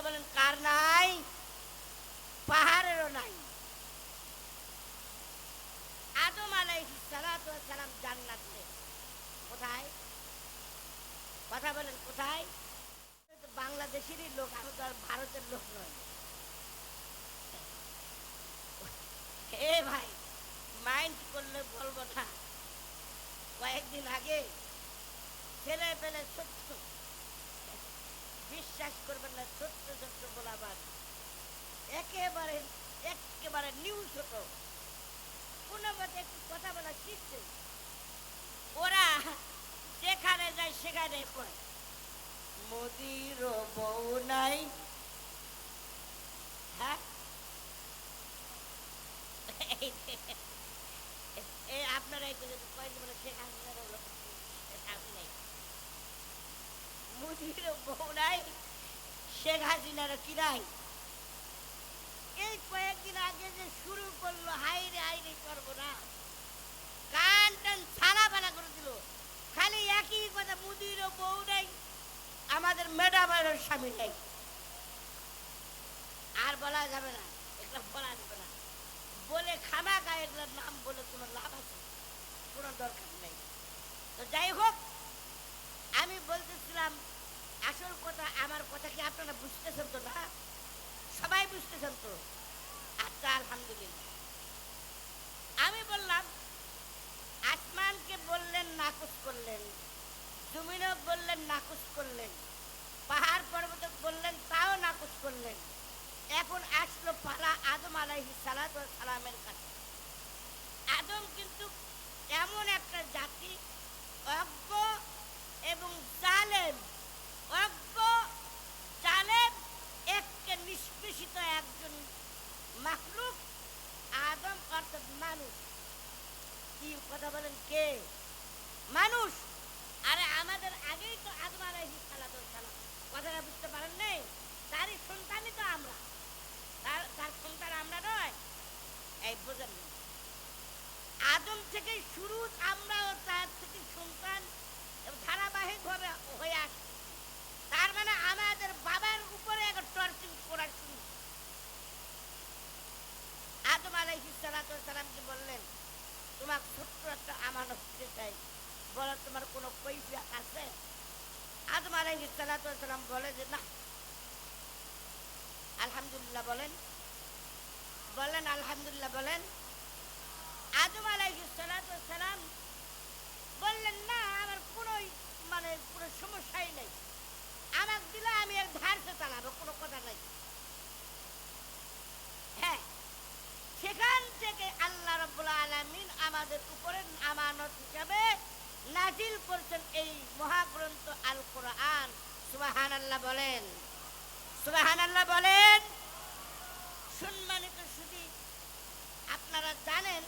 জোরে বলেন, কার নাই? পাহাড়েরও নাই। আদম আলাইহিস সালাতু ওয়াস সালাম জান্নাতে কোথায়? কথা বলেন, কোথায়? বাংলাদেশেরই লোক, আমি তো আর ভারতের লোক নয় এ ভাই মাইন্ড করলে বলব না। কয়েকদিন আগে ছেলে পেলে ছোট্ট বিশ্বাস করবেন না ছোট্ট ছোট্ট বলাবার একেবারে একেবারে নিউজ হতো। কোনো মতে একটু কথা বলা শিখছে। ওরা যেখানে যায়, সেখানে কয় মোদির বউ নাই। হ্যাঁ? এই আপনারা যদি কয়েক মানে শেখ হাসিনার হলো আমি নাই মোদির বউ নাই, শেখ হাসিনার কি নাই? এই কয়েকদিন আগে যে শুরু করল হাইরে হাইরে করব না। কান টান ছানা বানা করে দিল। খালি একই কথা মুদিরও বউ নাই, আমাদের ম্যাডামের স্বামী নেই। আর বলা যাবে না, এগুলো বলা যাবে না। বলে খানা গায়ে এগুলোর নাম বলে কোনো লাভ আছে, কোনো দরকার নেই। তো যাই হোক, আমি বলতেছিলাম আসল কথা, আমার কথা কি আপনারা বুঝতেছেন তো না? সবাই বুঝতেছেন তো? আচ্ছা আলহামদুলিল্লাহ। আমি বললাম, আসমানকে বললেন নাকুশ করলেন। জমিনও বললেন নাকুশ করলেন। পাহাড় পর্বত বললেন, তাও নাকুশ করলেন। এখন আসলো পালা আদম আলাইহি সালাত সালামের কাছে। মানুষ। কি কথা বলেন কে? মানুষ। আরে আমাদের আগেই তো আদম আলাইহিস সালাতু সালাম কথাটা বুঝতে পারেন নাই তারই সন্তানই তো আমরা তার তার সন্তান আমরা নয় এই বোঝেন না। আদম থেকে শুরু আমরাও তার থেকে সন্তান এবং ধারাবাহিকভাবে হয়ে আসছি তার মানে আমাদের বাবার উপরে একটা টর্চিং করা শুরু আদম আলাইহিস সালাতু সালামকে বললেন তোমার ছোট্ট একটা আমানত দিতে চাই বলো তোমার কোনো কৈফিয়ত আছে আদম আলাইহিস সালাতু সালাম বলে যে, না। আলহামদুলিল্লাহ বলেন। বলেন, আলহামদুলিল্লাহ বলেন। আদম আলাইহিস সালাতু সালাম বললেন, না, আমার কোনো মানে কোনো সমস্যাই নেই। আমাকে দিলে আমি এর ধারসে চালাবো, কোনো কথা নাই। হ্যাঁ সেখান থেকে আল্লাহ রব্বুল আলামিন আমাদের উপরে আমানত হিসাবে নাজিল করছেন এই মহাগ্রন্থ আল কোরআন সুবাহান বলেন। সুবাহান বলেন। সম্মানিত শুধু আপনারা জানেন,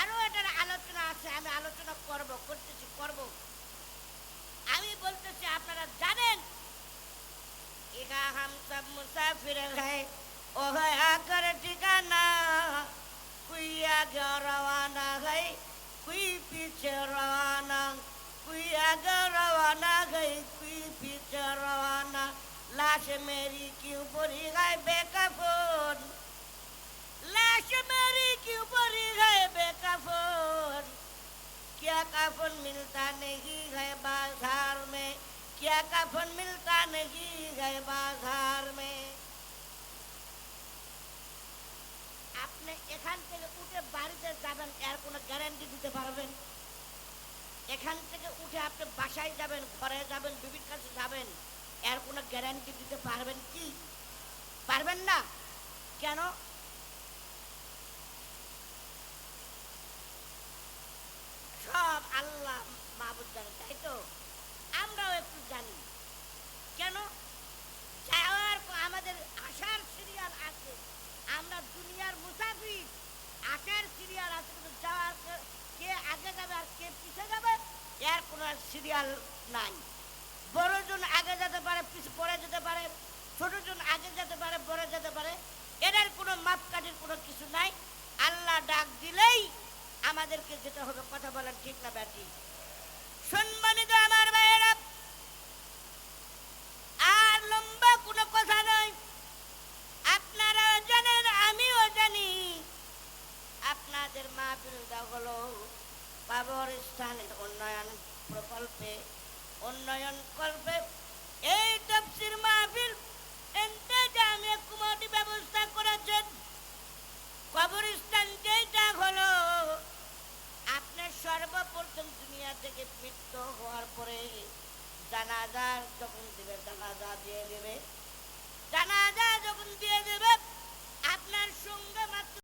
আরও এটার আলোচনা আছে, আমি আলোচনা করব, করতেছি, করব। আমি বলতেছি, আপনারা জানেন, ইহা হাম সব মুসাফির হ্যাঁ ও হয় আকার ঠিকানা, কুইয়া গিয়া রওয়ানা হয় কুই পিছে রওয়ানা। कोई लाश मेरी क्यों पड़ी गए बेकफोन लाश मेरी क्यों पड़ी गए बेकफोन क्या कफन मिलता नहीं गए बाज़ार में क्या कफन मिलता नहीं गए बाज़ार में आपने एखा আপনি বাসায় যাবেন, ঘরে যাবেন, বিবির কাছে যাবেন, এর কোনো গ্যারান্টি দিতে পারবেন কি? পারবেন না? কেন? সব আল্লাহ মাহবুদ জানে, তাই তো আমরাও একটু জানি কেন যাওয়ার পর আমাদের আসার সিরিয়াল আছে আমরা দুনিয়ার মুসাফির আসার সিরিয়াল আছে কিন্তু যাওয়ার কে- কে আগে যাবে আর কে পিছে যাবে এর কোনো সিরিয়াল নাই। বড়জন আগে যেতে পারে, পিছু পরে যেতে পারে ছোটজন আগে যেতে পারে পরে যেতে পারে, এদের কোনো মাপকাঠির কোনো কিছু নাই। আল্লাহ ডাক দিলেই আমাদেরকে যেতে হবে, কথা বলার ঠিক না, ব্যাটি। সম্মানিত আমার ভাইয়েরা আর লম্বা কোনো কথা নয় আপনারা জানেন আমিও জানি আপনাদের মা বিরোধা হলো বাবর স্থানের উন্নয়ন প্রকল্পে উন্নয়ন কল্পে এই তফসির মাহফিল এন্তেজামে কুমটি ব্যবস্থা করেছেন। কবরস্থান যেটা হলো, আপনার সর্বপ্রথম দুনিয়া থেকে মৃত্যু হওয়ার পরে জানাজা যখন দিবে, জানাজা দিয়ে দেবে। জানাজা যখন দিয়ে দেবে, আপনার সঙ্গে মাত্র